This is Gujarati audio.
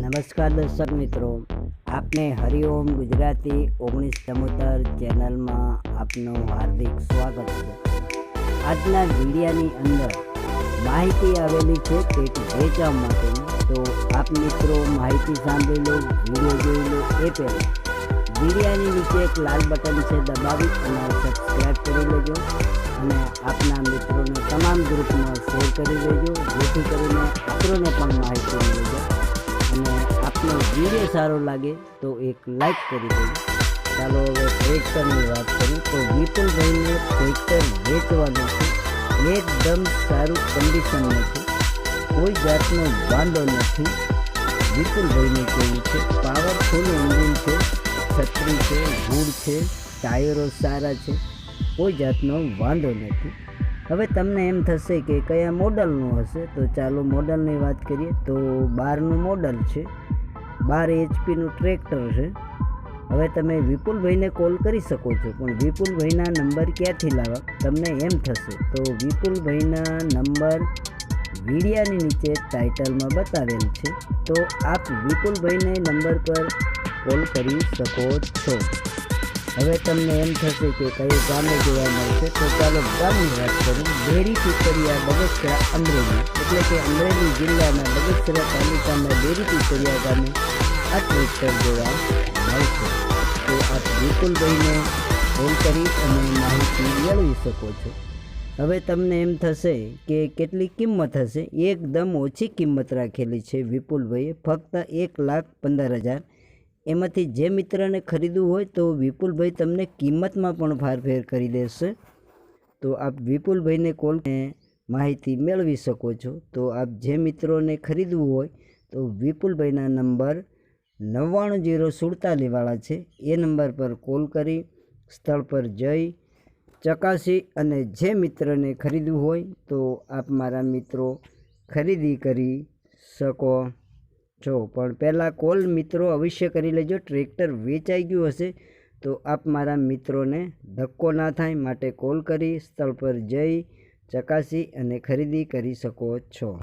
નમસ્કાર દર્શક મિત્રો. આપને હરિઓમ ગુજરાતી ઓગણીસ ચમોતર ચેનલમાં આપનું હાર્દિક સ્વાગત છે. આજના વિડીયાની અંદર માહિતી આવેલી છે પેટ વેચવા માટેની. તો આપ મિત્રો માહિતી સાંભળી લો, વીડિયો જોઈ લો, એ પહેલાં. વિડિયાની નીચે એક લાલ બટન છે દબાવી અને સબસ્ક્રાઈબ કરી લેજો. અને આપના મિત્રોને તમામ ગ્રુપમાં શેર કરી દેજો જેથી કરીને આપણને પણ માહિતી મળી જાય. અને આપનો વીડિયો સારો લાગે તો એક લાઈક કરી દેજો. ચાલો હવે ટ્રેક્ટરની વાત કરું તો વિપુલભાઈને ટ્રેક્ટર વેચવાનું છે. એકદમ સારું કન્ડિશનમાં છે. કોઈ જાતનો વાંધો નથી. વિપુલભાઈને કેવું છે? પાવરફુલ એન્જિન છે, છત્રી છે ગુડ છે, ટાયરો સારા છે. કોઈ જાતનો વાંધો નથી. હવે તમને એમ થશે કે કયા મોડલનું હશે? તો ચાલો મોડલની વાત કરીએ. તો બારનું મોડલ છે. બાર એચપીનું ટ્રેક્ટર છે. હવે તમે વિપુલભાઈને કોલ કરી શકો છો, પણ વિપુલભાઈના નંબર ક્યાંથી લાવવા? તમને એમ થશે. તો વિપુલભાઈના નંબર વિડિયાની નીચે ટાઇટલમાં બતાવેલ છે. તો આપ વિપુલભાઈને નંબર પર કોલ કરી શકો છો. હવે તમને એમ થશે કે કયું ગામે જોવા મળશે, તો ચાલો ગામની વાત કરું. ડેરી પીપરિયા બગસરા અમરેલી. એટલે કે અમરેલી જિલ્લાના બગસરા તાલુકાના ડેરી પીપરિયા ગામે આ ટ્રેક્ટર જોવા મળશે. તો આપ વિપુલભાઈને ફોન કરી અને માહિતી મેળવી શકો છો. હવે તમને એમ થશે કે કેટલી કિંમત હશે? એકદમ ઓછી કિંમત રાખેલી છે વિપુલભાઈએ. ફક્ત એક લાખ પંદર હજાર એમાંથી જે મિત્રને ખરીદવું હોય તો વિપુલભાઈ તમને કિંમતમાં પણ ફારફેર કરી દેશે. તો આપ વિપુલભાઈને કોલ માહિતી મેળવી શકો છો. તો આપ જે મિત્રોને ખરીદવું હોય તો વિપુલભાઈના નંબર નવ્વાણું જીરો સુડતાલીસવાળા છે. એ નંબર પર કોલ કરી સ્થળ પર જઈ ચકાસી અને જે મિત્રને ખરીદવું હોય તો આપ મારા મિત્રો ખરીદી કરી શકો. છો. પણ પહેલાં કોલ મિત્રો અવશ્ય કરી લેજો. ટ્રેક્ટર વેચાઈ ગયું હશે તો આપ મારા મિત્રોને ધક્કો ના થાય માટે કોલ કરી સ્થળ પર જઈ ચકાસી અને ખરીદી કરી શકો છો.